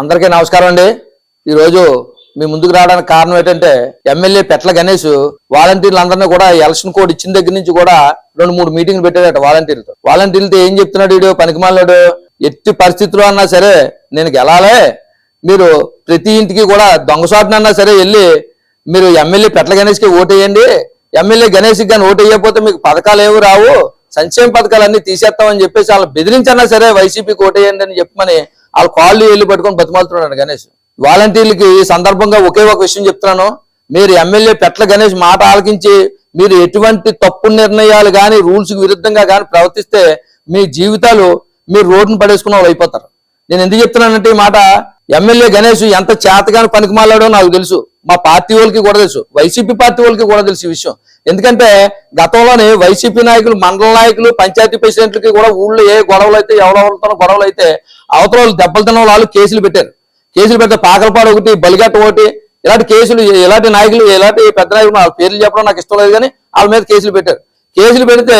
అందరికీ నమస్కారం అండి. ఈరోజు మీ ముందుకు రావడానికి కారణం ఏంటంటే ఎమ్మెల్యే పెట్ల గణేష్ వాలంటీర్లందరినీ కూడా ఎలక్షన్ కోడ్ ఇచ్చిన దగ్గర నుంచి కూడా రెండు మూడు మీటింగ్లు పెట్టాడట వాలంటీర్లతో. వాలంటీర్లతో ఏం చెప్తున్నాడు వీడు? పనికిమాలాడు ఎట్టి పరిస్థితుల్లో అన్నా సరే నేను గెలాలే. మీరు ప్రతి ఇంటికి కూడా దొంగసాటునన్నా సరే వెళ్ళి మీరు ఎమ్మెల్యే పెట్ల గణేష్కి ఓటేయండి. ఎమ్మెల్యే గణేష్కి కానీ ఓటు వేయకపోతే మీకు పథకాలు ఏవి రావు. సంక్షేమ పథకాలన్నీ తీసేస్తామని చెప్పేసి వాళ్ళు బెదిరించన్నా సరే వైసీపీకి ఓటేయండి అని చెప్పమని వాళ్ళ కాళ్ళు వెళ్ళి పట్టుకొని బతిమాలుతున్నాడు గణేష్. వాలంటీర్లకి ఈ సందర్భంగా ఒకే ఒక విషయం చెప్తున్నాను. మీరు ఎమ్మెల్యే పెట్ల గణేష్ మాట ఆలకించి మీరు ఎటువంటి తప్పు నిర్ణయాలు కానీ రూల్స్ విరుద్ధంగా కానీ ప్రవర్తిస్తే మీ జీవితాలు మీరు రోడ్డును పడేసుకున్న వాళ్ళు అయిపోతారు. నేను ఎందుకు చెప్తున్నానంటే ఈ మాట ఎమ్మెల్యే గణేష్ ఎంత చేతగాని పనికి మాలాడో నాకు తెలుసు. మా పార్టీ వాళ్ళకి కూడా తెలుసు. వైసీపీ పార్టీ వాళ్ళకి కూడా తెలుసు ఈ విషయం. ఎందుకంటే గతంలోనే వైసీపీ నాయకులు మండల నాయకులు పంచాయతీ ప్రెసిడెంట్లకి కూడా ఊళ్ళో ఏ గొడవలు అయితే ఎవరెవరితో గొడవలు అయితే అవతల వాళ్ళు దెబ్బలు తిన్న వాళ్ళు కేసులు పెట్టారు. కేసులు పెడితే పాకలపాడు ఒకటి బలిగట్ట ఒకటి ఇలాంటి కేసులు ఇలాంటి నాయకులు ఇలాంటి పెద్ద నాయకులు వాళ్ళ పేర్లు చెప్పడం నాకు ఇష్టం లేదు కానీ వాళ్ళ మీద కేసులు పెట్టారు. కేసులు పెడితే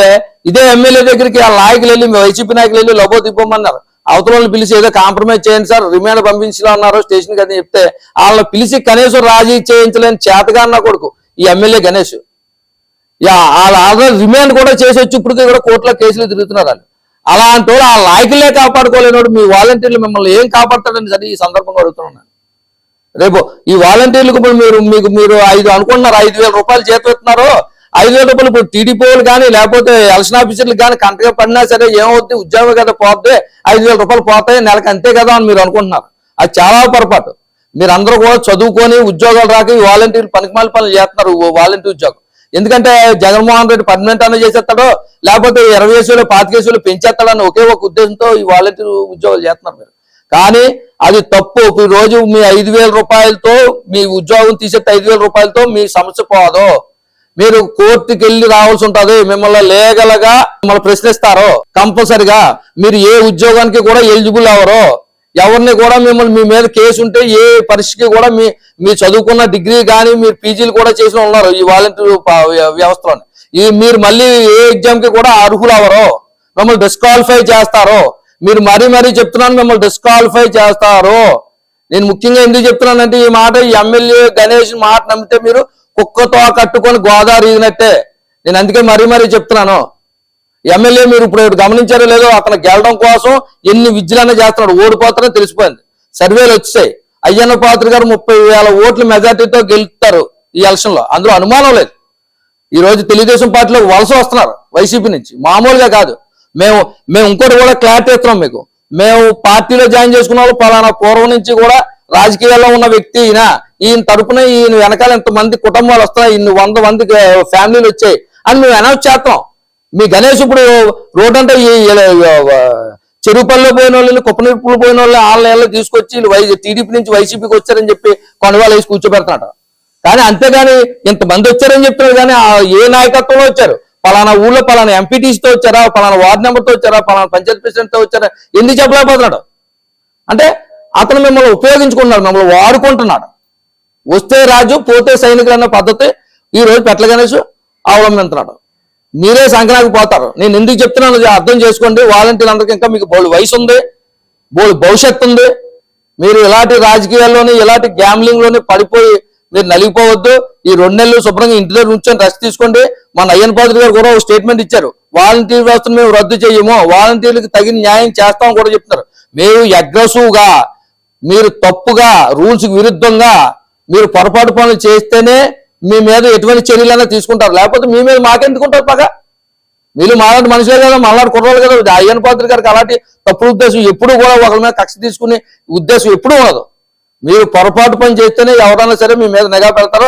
ఇదే ఎమ్మెల్యే దగ్గరికి ఆ నాయకులు వెళ్ళి వైసీపీ నాయకులు వెళ్ళి లబో తిప్పమన్నారు అవతల పిలిచి ఏదో కాంప్రమైజ్ చేయండి సార్ రిమాండ్ పంపించలా ఉన్నారు స్టేషన్ అని చెప్తే వాళ్ళని పిలిచి కనీసం రాజీ చేయించలేని చేతగా అన్న కొడుకు ఈ ఎమ్మెల్యే గణేష్. యా వాళ్ళ ఆల్రెడీ రిమాండ్ కూడా చేసి వచ్చి ఇప్పటికీ కూడా కోర్టులో కేసులు తిరుగుతున్నారు వాళ్ళు. అలాంటి వాళ్ళు ఆ లాయకులే కాపాడుకోలేనోడు మీ వాలంటీర్లు మిమ్మల్ని ఏం కాపాడతాడని సరే ఈ సందర్భంగా అడుగుతున్నాను. రేపు ఈ వాలంటీర్లకు మీరు మీకు మీరు ఐదు అనుకుంటున్నారు ఐదు వేల రూపాయలు జీతం ఐదు వేల రూపాయలు ఇప్పుడు టీడీపీ వాళ్ళు కానీ లేకపోతే ఎలక్షన్ ఆఫీసర్లు కానీ కంటగా పడినా సరే ఏమవుతుంది ఉద్యోగం కదా పోతే ఐదు వేల రూపాయలు పోతాయి నెలకి అంతే కదా అని మీరు అనుకుంటున్నారు. అది చాలా పొరపాటు. మీరు అందరూ కూడా చదువుకొని ఉద్యోగాలు రాక ఈ వాలంటీర్లు పనికిమాల పనులు చేస్తున్నారు వాలంటీర్ ఉద్యోగం. ఎందుకంటే జగన్మోహన్ రెడ్డి పర్మనెంట్ అన్న చేసేస్తాడో లేకపోతే ఇరవై కేసులు పాతి కేసులు పెంచేస్తాడని ఒకే ఒక ఉద్దేశంతో ఈ వాలంటీర్ ఉద్యోగాలు చేస్తున్నారు మీరు. కానీ అది తప్పు. ఈ రోజు మీ ఐదు వేల రూపాయలతో మీ ఉద్యోగం తీసేస్తే ఐదు వేల రూపాయలతో మీ సమస్య పోదు. మీరు కోర్టుకి వెళ్ళి రావాల్సి ఉంటది. మిమ్మల్ని లేగలగా మిమ్మల్ని ప్రశ్నిస్తారో కంపల్సరిగా మీరు ఏ ఉద్యోగానికి కూడా ఎలిజిబుల్ అవరో ఎవరిని కూడా మిమ్మల్ని మీ మీద కేసు ఉంటే ఏ పరిస్థితికి కూడా మీ మీ చదువుకున్న డిగ్రీ కానీ మీరు పీజీలు కూడా చేసిన ఉన్నారు ఈ వాలంటీర్ వ్యవస్థలో ఈ మీరు మళ్ళీ ఏ ఎగ్జామ్కి కూడా అర్హులు అవరో మిమ్మల్ని డిస్క్వాలిఫై చేస్తారో మీరు మరీ మరీ చెప్తున్నాను మిమ్మల్ని డిస్క్వాలిఫై చేస్తారు. నేను ముఖ్యంగా ఎందుకు చెప్తున్నానంటే ఈ మాట ఈ ఎమ్మెల్యే గణేష్ మాట నమ్మితే మీరు కుక్కతో కట్టుకొని గోదావరి ఈదినట్టే. నేను అందుకే మరీ మరీ చెప్తున్నాను. ఎమ్మెల్యే మీరు ఇప్పుడు గమనించారో లేదో అతను గెలడం కోసం ఎన్ని విద్యలన్నా చేస్తున్నాడు ఓడిపోతారో తెలిసిపోయింది. సర్వేలు వచ్చాయి. అయ్యన్న పాత్ర గారు ముప్పై వేల ఓట్ల మెజార్టీతో గెలుస్తారు ఈ ఎలక్షన్లో. అందులో అనుమానం లేదు. ఈ రోజు తెలుగుదేశం పార్టీలో వలస వస్తున్నారు వైసీపీ నుంచి. మామూలుగా కాదు. మేము మేము ఇంకోటి కూడా క్లారిటీ ఇస్తున్నాం మీకు. మేము పార్టీలో జాయిన్ చేసుకున్న వాళ్ళు పలానా పూర్వం నుంచి కూడా రాజకీయాల్లో ఉన్న వ్యక్తి ఈయన ఈయన తరపున ఈయన వెనకాల ఎంతమంది కుటుంబాలు వస్తాయి ఇన్ని వంద మంది ఫ్యామిలీలు వచ్చాయి అని మేము అనౌన్స్ చేస్తాం మీ గణేష్ ఇప్పుడు రోడ్ అంటే చెరువు చెరువుపల్లిలో పోయిన వాళ్ళు కుప్పనిప్పులు పోయిన వాళ్ళు వాళ్ళ తీసుకొచ్చి వీళ్ళు వై టీడీపీ నుంచి వైసీపీకి వచ్చారని చెప్పి కొనవాళ్ళు వేసి కూర్చోబెడుతున్నాడు కానీ అంతేగాని ఇంతమంది వచ్చారని చెప్తున్నారు కానీ ఆ ఏ నాయకత్వంలో వచ్చారు? పలానా ఊళ్ళో పలానా ఎంపీటీసీతో వచ్చారా? పలానా వార్డు నెంబర్తో వచ్చారా? పలానా పంచాయతీ ప్రెసిడెంట్తో వచ్చారా? ఎందుకు చెప్పలేకపోతున్నాడు? అంటే అతను మిమ్మల్ని ఉపయోగించుకుంటున్నాడు మిమ్మల్ని వాడుకుంటున్నాడు. వస్తే రాజు పోతే సైనికులు అన్న పద్ధతి ఈ రోజు పెట్ల గణేష్ అవలంబిస్తున్నాడు మీరే సంక్రాంతికి పోతారు. నేను ఎందుకు చెప్తున్నాను అర్థం చేసుకోండి. వాలంటీర్ అందరికీ ఇంకా మీకు బోళ్ళు వయసు ఉంది బోళ్ళు భవిష్యత్తు ఉంది. మీరు ఇలాంటి రాజకీయాల్లోని ఇలాంటి గ్యామ్లింగ్లోనే పడిపోయి మీరు నలిగిపోవద్దు. ఈ రెండు నెలలు శుభ్రంగా ఇంటి దగ్గర ఉంచొని రెస్ట్ తీసుకోండి. మన అయ్యన్ పాత్రి గారు కూడా ఒక స్టేట్మెంట్ ఇచ్చారు. వాలంటీర్ వ్యవస్థను మేము రద్దు చేయము. వాలంటీర్లకు తగిన న్యాయం చేస్తాం కూడా చెప్తున్నారు. మేము అగ్రెసివ్గా మీరు తప్పుగా రూల్స్ విరుద్ధంగా మీరు పొరపాటు పనులు చేస్తేనే మీ మీద ఎటువంటి చర్యలైనా తీసుకుంటారు. లేకపోతే మీ మీద మాకెందుకుంటారు పగ? మీరు మాలాంటి మనుషులే కదా మళ్ళాడు కుర్రాలు కదా. అయ్యన్ పాత్రి గారికి అలాంటి తప్పుడు ఉద్దేశం ఎప్పుడు కూడా ఒకరి మీద కక్ష తీసుకునే ఉద్దేశం ఎప్పుడూ ఉండదు. మీరు పొరపాటు పని చేస్తేనే ఎవరైనా సరే మీ మీద నిఘా పెడతారో